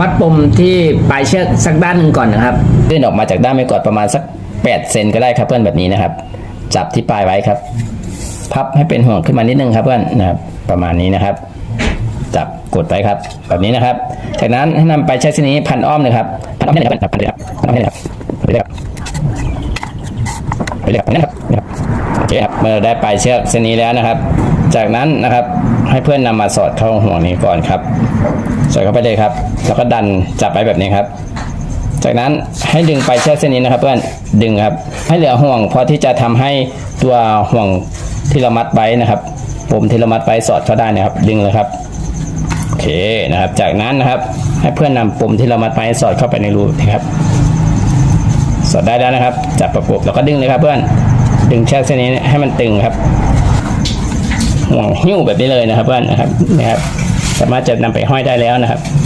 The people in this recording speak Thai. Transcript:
มัดปมที่ปลายเชือกสักด้านหนึ่งก่อนนะครับยื่นออกมาจากด้านไม่กอดประมาณสัก 8 เซนก็ได้ครับเพื่อนแบบนี้นะครับ จับที่ปลายไว้ครับ พับให้เป็นห่วงขึ้นมานิดนึงครับเพื่อนนะครับ ประมาณนี้นะครับ จับกดไว้ครับ แบบนี้นะครับ จากนั้นให้นำไปใช้เส้นนี้พันอ้อมเลยครับพันอ้อมให้เลยครับพันเลยครับพันอ้อมให้เลยครับพันเลยครับไปเลยครับนี่นะครับนี่ครับโอเคครับเมื่อได้ปลายเชือกเส้นนี้แล้วนะครับ จากนั้นนะครับให้เพื่อนนำมาสอดเข้าห่วงนี้ก่อนครับสอดเข้าไปเลยครับ แล้วก็ดันจับไว้แบบนี้ครับ จากนั้นให้ดึงไปเชือกเส้นนี้นะครับ เพื่อนดึงครับ ให้เหลือห่วงพอที่จะทำให้ตัวห่วงที่เรามัดไว้นะครับปมที่เรามัดไว้สอดเข้าได้นะครับ ดึงเลยครับโอเคนะครับ จากนั้นนะครับ ให้เพื่อนนำปมที่เรามัดไว้สอดเข้าไปในรูนะครับ สอดได้แล้วนะครับ จับประกบแล้วก็ดึงเลยครับเพื่อน ดึงเชือกเส้นนี้ให้มันตึงครับห่วงหิ้วแบบนี้เลยนะครับเพื่อนนะครับนะครับ สามารถจะนำไปห้อยได้แล้วนะครับ